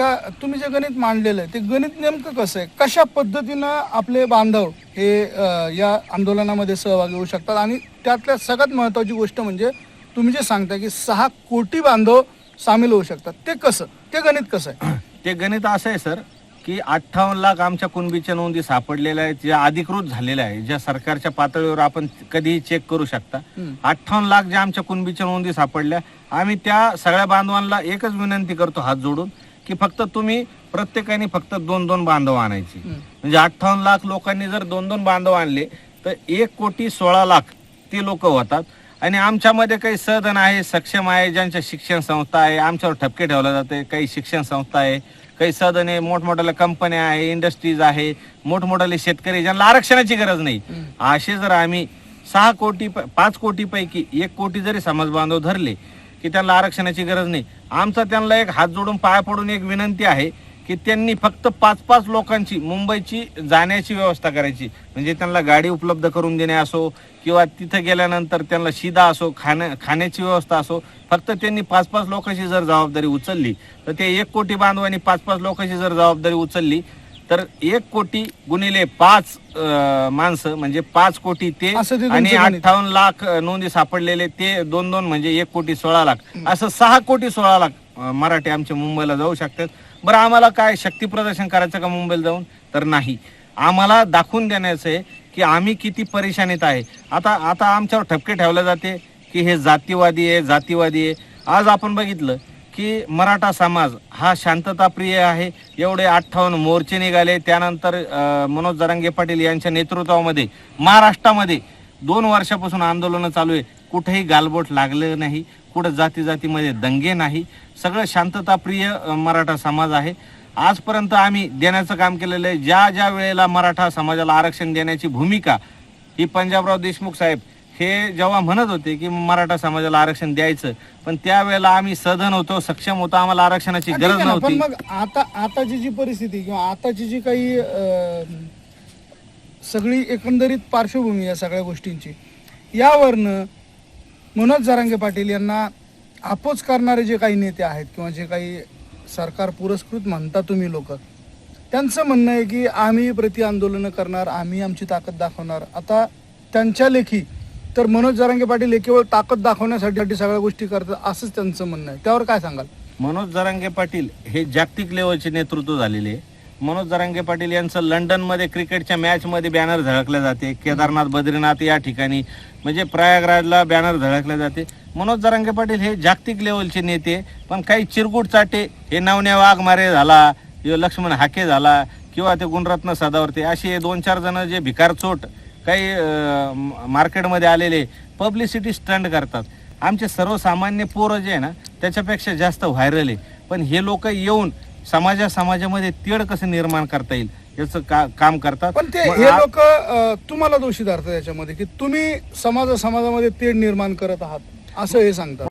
का तुम्ही जे गणित मांडलेलं आहे ते गणित नेमकं कसं आहे? कशा पद्धतीनं आपले बांधव हे अ, या आंदोलनामध्ये सहभागी होऊ शकतात? आणि त्यातल्या सगळ्यात महत्वाची गोष्ट म्हणजे तुम्ही जे सांगता की सहा कोटी बांधव सामील होऊ शकतात. ते कसं? ते गणित कसं आहे? ते गणित असं आहे सर की अठ्ठावन्न लाख आमच्या कुणबीच्या नोंदी सापडलेल्या आहेत ज्या अधिकृत झालेल्या आहे ज्या सरकारच्या पातळीवर आपण कधीही चेक करू शकता. हम्म. अठ्ठावन्न लाख ज्या आमच्या कुणबीच्या नोंदी सापडल्या आम्ही त्या सगळ्या बांधवांना एकच विनंती करतो हात जोडून की फक्त तुम्ही प्रत्येकाने फक्त दोन दोन बांधव आणायची. म्हणजे अठ्ठावन्न लाख लोकांनी जर दोन दोन बांधव आणले तर एक कोटी सोळा लाख ते लोक होतात. आणि आमच्यामध्ये काही सदन आहे सक्षम आहे ज्यांच्या शिक्षण संस्था आहे आमच्यावर ठपके ठेवले जाते. काही शिक्षण संस्था आहे काही सदन आहे मोठमोठ्या कंपन्या आहे इंडस्ट्रीज आहे मोठमोठाले शेतकरी ज्यांना आरक्षणाची गरज नाही. असे जर आम्ही सहा कोटी पाच कोटी पैकी एक कोटी जरी समाज बांधव धरले की त्यांना आरक्षणाची गरज नाही आमचा त्यांना एक हात जोडून पाया पडून एक विनंती आहे की त्यांनी फक्त पाच पाच लोकांची मुंबईची जाण्याची व्यवस्था करायची. म्हणजे त्यांना गाडी उपलब्ध करून देणे असो किंवा तिथं गेल्यानंतर त्यांना शिदा असो खाण्या खाण्याची व्यवस्था असो फक्त त्यांनी पाच पाच लोकांची जर जबाबदारी उचलली तर ते एक कोटी बांधवांनी पाच पाच लोकांची जर जबाबदारी उचलली तर एक कोटी गुणिले पाच माणसं म्हणजे पाच कोटी ते असं ते तुमचं आणि गणित. अठ्ठावन्न लाख नोंदी सापडलेले ते दोन दोन म्हणजे एक कोटी सोळा लाख. असं सहा कोटी सोळा लाख अं, मराठी आमच्या मुंबईला जाऊ शकतात. बरं आम्हाला काय शक्ती प्रदर्शन करायचं का मुंबईला जाऊन? तर नाही. आम्हाला दाखवून देण्याचं आहे की आम्ही किती परेशानीत आहे. आता आता आमच्यावर ठपके ठेवले जाते की हे जातीवादी आहे जातीवादी आहे. आज आपण बघितलं की मराठा समाज हा शांतताप्रिय आहे. एवढे अठ्ठावन्न मोर्चे निघाले. त्यानंतर मनोज जरांगे पाटील यांच्या नेतृत्वामध्ये महाराष्ट्रामध्ये दोन वर्षापासून आंदोलनं चालू आहे. कुठेही गालबोट लागलं नाही. कुठं जाती जातीमध्ये दंगे नाही. सगळं शांतताप्रिय मराठा समाज आहे. आजपर्यंत आम्ही देण्याचं काम केलेलं आहे. ज्या ज्या वेळेला मराठा समाजाला आरक्षण देण्याची भूमिका ही पंजाबराव देशमुख साहेब हे जेव्हा म्हणत होते की मराठा समाजाला आरक्षण द्यायचं पण त्यावेळेला आम्ही सधन होतो सक्षम होतो आम्हाला आरक्षणाची ठीक आहे गरज ना, पण नव्हती मग आता आताची जी परिस्थिती किंवा आताची जी काही अं, सगळी एकंदरीत पार्श्वभूमी या सगळ्या गोष्टींची यावरनं मनोज जरांगे पाटील यांना अपोज करणारे जे काही नेते आहेत किंवा जे काही सरकार पुरस्कृत म्हणता तुम्ही लोक त्यांचं म्हणणं आहे की आम्ही प्रति आंदोलनं करणार आम्ही आमची ताकद दाखवणार. आता त्यांच्या लेखी तर मनोज जरांगे पाटील हे केवळ ताकद दाखवण्यासाठी सगळ्या गोष्टी करतात असंच त्यांचं म्हणणं आहे. त्यावर काय सांगाल? मनोज जरांगे पाटील हे जागतिक लेवलचे नेतृत्व झालेले आहे. मनोज जरांगे पाटील यांचं लंडनमध्ये क्रिकेटच्या मॅचमध्ये बॅनर झळकले जाते. केदारनाथ बद्रीनाथ या ठिकाणी म्हणजे प्रयागराजला बॅनर झळकले जाते. मनोज जरांगे पाटील हे जागतिक लेवलचे नेते पण काही चिरगुट चाटे हे नवने वाघमारे झाला किंवा लक्ष्मण हाके झाला किंवा ते गुणरत्न सदावर्ते असे दोन चार जण जे भिकारचोट काही मार्केटमध्ये आलेले पब्लिसिटी स्टंट करतात. आमचे सर्वसामान्य पोरं जे आहे ना त्याच्यापेक्षा जास्त व्हायरल आहे. पण हे लोक येऊन समाजा समाजामध्ये तेढ कसं निर्माण करता येईल याचं का काम करतात. पण ते हे लोक तुम्हाला दोषी धरतात याच्यामध्ये की तुम्ही समाज समाजामध्ये तेढ निर्माण करत आहात असं हे सांगतात.